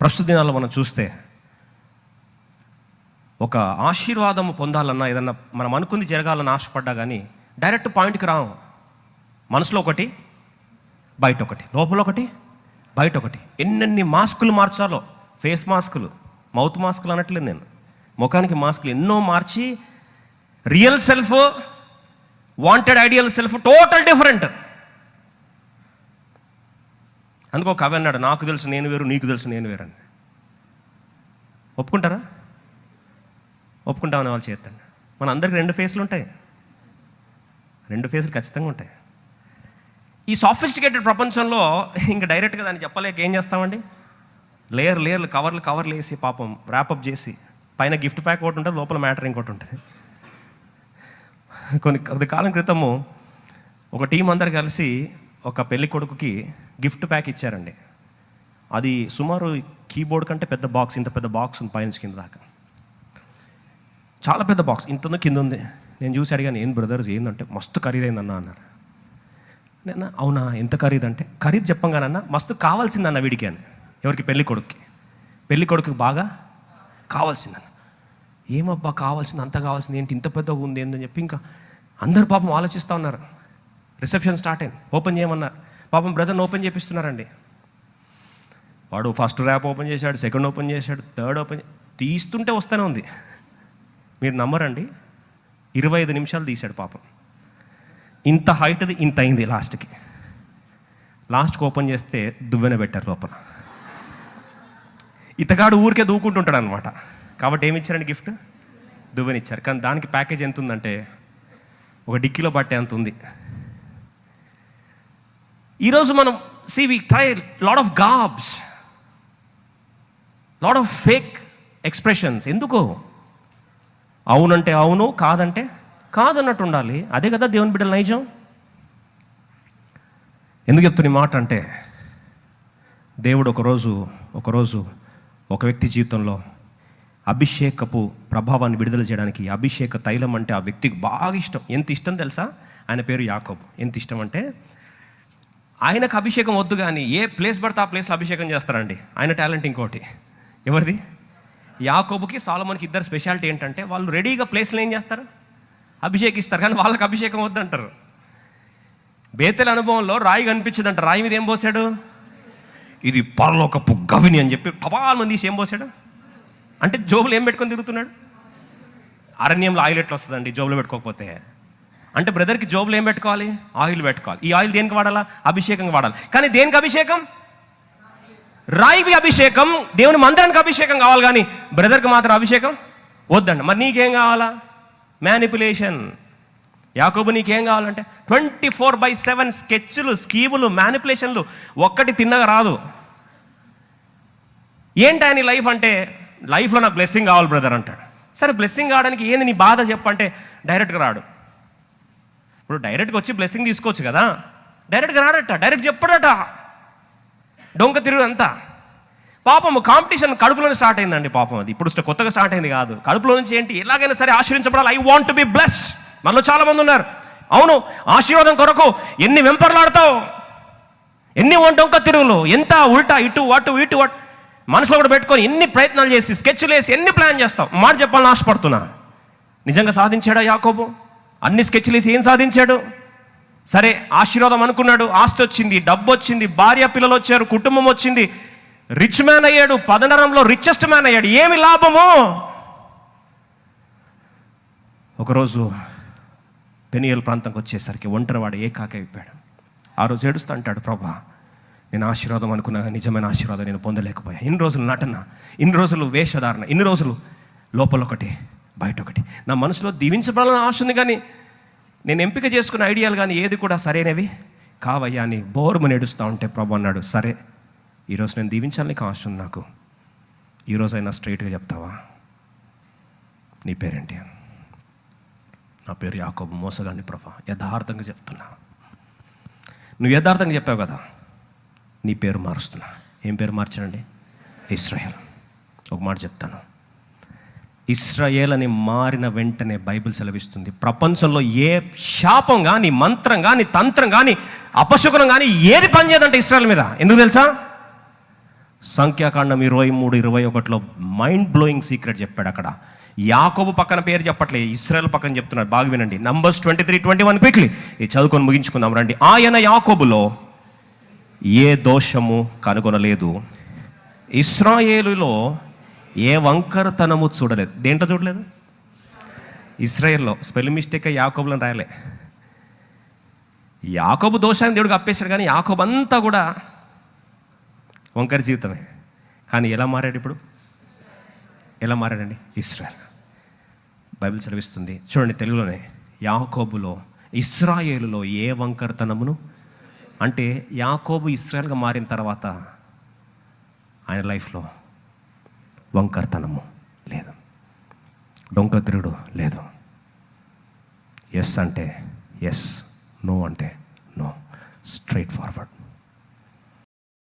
ప్రస్తుత దినాల్లో మనం చూస్తే ఒక ఆశీర్వాదం పొందాలన్నా ఏదన్నా మనం అనుకుంది జరగాలని ఆశపడ్డా కానీ డైరెక్ట్ పాయింట్కి రాము మనసులో ఒకటి బయట ఒకటి లోపల ఒకటి బయట ఒకటి. ఎన్నెన్ని మాస్కులు మార్చాలో ఫేస్ మాస్కులు మౌత్ మాస్కులు అనట్లేదు నేను. ముఖానికి మాస్కులు ఎన్నో మార్చి real self wanted ideal self total different. అందుకో కవి అన్నాడు నాకు తెలుసు నేను వేరు నీకు తెలుసు నేను వేరు అని. ఒప్పుకుంటారా? ఒప్పుకుంటామని వాళ్ళు చేస్తాను మన అందరికి రెండు ఫేస్లు ఉంటాయి. రెండు ఫేస్లు ఖచ్చితంగా ఉంటాయి. ఈ సాఫిస్టికేటెడ్ ప్రపంచంలో ఇంకా డైరెక్ట్గా దాన్ని చెప్పలేక ఏం చేస్తామండి? లేయర్ లేయర్లు కవర్లు కవర్లు వేసి పాపం ర్యాపప్ చేసి పైన గిఫ్ట్ ప్యాక్ ఒకటి ఉంటుంది లోపల మ్యాటర్ ఇంకోటి ఉంటుంది. కొన్ని కొద్ది కాలం క్రితము ఒక టీం అందరు కలిసి ఒక పెళ్ళి కొడుకుకి గిఫ్ట్ ప్యాక్ ఇచ్చారండి. అది సుమారు కీబోర్డ్ కంటే పెద్ద బాక్స్ ఇంత పెద్ద బాక్స్ ఉంది పైనుంచి కింద దాకా. చాలా పెద్ద బాక్స్ ఇంత కింద ఉంది. నేను చూసి అడిగాను ఏం బ్రదర్స్ ఏందంటే మస్తు ఖరీదైందన్న అన్నారు. నేను? అవునా ఎంత ఖరీదంటే ఖరీదు చెప్పంగానన్నా మస్తు కావాల్సిందన్న వీడికి అని. ఎవరికి? పెళ్ళి కొడుక్కి. పెళ్ళి కొడుకు బాగా కావాల్సిందన్న. ఏమబ్బా కావాల్సింది అంత కావాల్సింది ఏంటి ఇంత పెద్ద ఉంది ఏందని చెప్పి ఇంకా అందరు పాపం ఆలోచిస్తూ ఉన్నారు. రిసెప్షన్ స్టార్ట్ అయింది. ఓపెన్ చేయమన్నారు. పాపం బ్రదర్ని ఓపెన్ చేపిస్తున్నారండి. వాడు ఫస్ట్ ర్యాప్ ఓపెన్ చేశాడు సెకండ్ ఓపెన్ చేశాడు థర్డ్ ఓపెన్ తీస్తుంటే వస్తూనే ఉంది. మీరు నమ్మరండి ఇరవై ఐదు నిమిషాలు తీశాడు పాపం. ఇంత హైట్ది ఇంత అయింది లాస్ట్కి. లాస్ట్కి ఓపెన్ చేస్తే దువ్వెన పెట్టారు లోపల. ఇతగాడు ఊరికే దూకుంటుంటాడు అనమాట కాబట్టి ఏమి ఇచ్చారండి గిఫ్ట్? దువ్వెన ఇచ్చారు. కానీ దానికి ప్యాకేజ్ ఎంత ఉందంటే ఒక డిక్కీలో పట్టే అంత ఉంది. ఈరోజు మనం C V try load of gobs load of fake expressions ఎందుకు? అవునంటే అవును కాదంటే కాదన్నట్టు ఉండాలి. అదే కదా దేవుని బిడ్డల నైజం? ఎందుకు చెప్తున్న మాట అంటే దేవుడు ఒకరోజు ఒకరోజు ఒక వ్యక్తి జీవితంలో అభిషేకపు ప్రభావాన్ని విడుదల చేయడానికి అభిషేక తైలం అంటే ఆ వ్యక్తికి బాగా ఇష్టం. ఎంత ఇష్టం తెలుసా? ఆయన పేరు యాకోబు. ఎంత ఇష్టం అంటే ఆయనకు అభిషేకం వద్దు కానీ ఏ ప్లేస్ పడితే ఆ ప్లేస్లో అభిషేకం చేస్తారండి. ఆయన టాలెంట్ ఇంకోటి. ఎవరిది? యాకోబుకి సాలమోన్కి ఇద్దరు స్పెషాలిటీ ఏంటంటే వాళ్ళు రెడీగా ప్లేస్లో ఏం చేస్తారు? అభిషేకిస్తారు కానీ వాళ్ళకి అభిషేకం వద్దంటారు. బేతల అనుభవంలో రాయి కనిపించదంట. రాయి మీద ఏం పోసాడు? ఇది పరలోకపు గవిని అని చెప్పి టపాల్ మంది తీసి ఏం పోసాడు? అంటే జోబులు ఏం పెట్టుకొని తిరుగుతున్నాడు? అరణ్యంలో ఆయిల్ ఎట్లా వస్తుందండి జోబులో పెట్టుకోకపోతే. అంటే బ్రదర్కి జోబులు ఏం పెట్టుకోవాలి? ఆయిల్ పెట్టుకోవాలి. ఈ ఆయిల్ దేనికి వాడాలా? అభిషేకంగా వాడాలి. కానీ దేనికి అభిషేకం? రాయికి అభిషేకం దేవుని మందిరానికి అభిషేకం కావాలి కానీ బ్రదర్కి మాత్రం అభిషేకం వద్దండి. మరి నీకేం కావాలా? మ్యానిపులేషన్ యాకోబు నీకేం కావాలంటే ట్వంటీ ఫోర్ బై సెవెన్ స్కెచ్లు స్కీములు మ్యానిపులేషన్లు ఒక్కటి తిన్నగా రాదు. ఏంటి ఆయన లైఫ్ అంటే? లైఫ్లో నాకు బ్లెస్సింగ్ కావాలి బ్రదర్ అంటాడు. సరే బ్లెస్సింగ్ కావడానికి ఏంది నీ బాధ చెప్పంటే డైరెక్ట్గా రాడు. ఇప్పుడు డైరెక్ట్గా వచ్చి బ్లెస్సింగ్ తీసుకోవచ్చు కదా? డైరెక్ట్గా రాడట డైరెక్ట్ చెప్పడట. డొంక తిరుగు అంతా పాపం కాంపిటీషన్ కడుపులోనే స్టార్ట్ అయిందండి పాపం అది. ఇప్పుడు కొత్తగా స్టార్ట్ అయింది కాదు. కడుపులో నుంచి ఏంటి ఎలాగైనా సరే ఆశ్రయించబడాలి ఐ వాంట్ బి బ్లెస్డ్ మనలో చాలా మంది ఉన్నారు. అవును ఆశీర్వాదం కొరకు ఎన్ని వెంపర్లాడతావు? ఎన్ని వంటొంక తిరుగులు? ఎంత ఉల్టా ఇటు అటు ఇటు అటు. మనసులో కూడా పెట్టుకొని ఎన్ని ప్రయత్నాలు చేసి స్కెచ్లు వేసి ఎన్ని ప్లాన్ చేస్తావు? మాట చెప్పాలని ఆశపడుతున్నా. నిజంగా సాధించాడా యాకోబు? అన్ని స్కెచ్లు వేసి ఏం సాధించాడు? సరే ఆశీర్వాదం అనుకున్నాడు ఆస్తి వచ్చింది డబ్బు వచ్చింది భార్య పిల్లలు వచ్చారు కుటుంబం వచ్చింది. రిచ్ మ్యాన్ అయ్యాడు పదనరంలో రిచెస్ట్ మ్యాన్ అయ్యాడు. ఏమి లాభము? ఒకరోజు పెనియల్ ప్రాంతంకి వచ్చేసరికి ఒంటరివాడు ఏకాకి అయిపోయాడు. ఆ రోజు ఏడుస్తూ అంటాడు ప్రభా నేను ఆశీర్వాదం అనుకున్నా నిజమైన ఆశీర్వాదం నేను పొందలేకపోయా. ఇన్ని రోజులు నటన ఇన్ని రోజులు వేషధారణ ఇన్ని రోజులు లోపల ఒకటి బయట ఒకటి నా మనసులో దీవించబడాలని ఆశ ఉంది కానీ నేను ఎంపిక చేసుకున్న ఐడియాలు కానీ ఏది కూడా సరైనవి కావయ్యా అని బోరుమని ఏడుస్తూ ఉంటే ప్రభు అన్నాడు సరే ఈరోజు నేను దీవించాలని ఆశ ఉంది నాకు. ఈరోజైనా స్ట్రైట్గా చెప్తావా? నీ పేరేంటి? అని నా పేరు యాకోబు మోసగాని ప్రభా. యథార్థంగా చెప్తున్నా. నువ్వు యథార్థంగా చెప్పావు కదా నీ పేరు మారుస్తున్నా. ఏం పేరు మార్చానండి ఇస్రాయల్. ఒక మాట చెప్తాను. ఇస్రాయేల్ అని మారిన వెంటనే బైబిల్ సెలవిస్తుంది. ప్రపంచంలో ఏ శాపం కానీ మంత్రం కానీ తంత్రం కానీ అపశకునం కానీ ఏది పనిచేయదంటే ఇస్రాయల్ మీద. ఎందుకు తెలుసా? సంఖ్యాకాండం ఇరవై మూడు ఇరవై ఒకటిలో మైండ్ బ్లోయింగ్ సీక్రెట్ చెప్పాడు అక్కడ. యాకోబు పక్కన పేరు చెప్పట్లే ఇస్రాయల్ పక్కన చెప్తున్నాడు. బాగా వినండి. Numbers twenty three twenty one quickly ఇది చదువుకొని ముగించుకుందాం రండి. ఆయన యాకోబులో ఏ దోషము కనుగొనలేదు. ఇస్రాయేలులో ఏ వంకరతనము చూడలేదు. దేంట్లో చూడలేదు? ఇస్రాయెల్లో. స్పెల్ మిస్టేక్ యాకోబులను రాయలే. యాకోబు దోషాన్ని దేవుడికి అప్పేశాడు కానీ యాకోబు అంతా కూడా వంకర జీవితమే. కానీ ఎలా మారాడు ఇప్పుడు? ఎలా మారాడండి? ఇస్రాయల్. బైబిల్ చదివిస్తుంది. చూడండి తెలుగులోనే. యాకోబులో ఇస్రాయేలులో ఏ వంకరతనమును? అంటే యాకోబు ఇస్రాయల్గా మారిన తర్వాత ఆయన లైఫ్లో వంకర్తనము లేదు. డొంకతిరుడు లేదు. ఎస్ అంటే ఎస్ నో అంటే నో స్ట్రైట్ ఫార్వర్డ్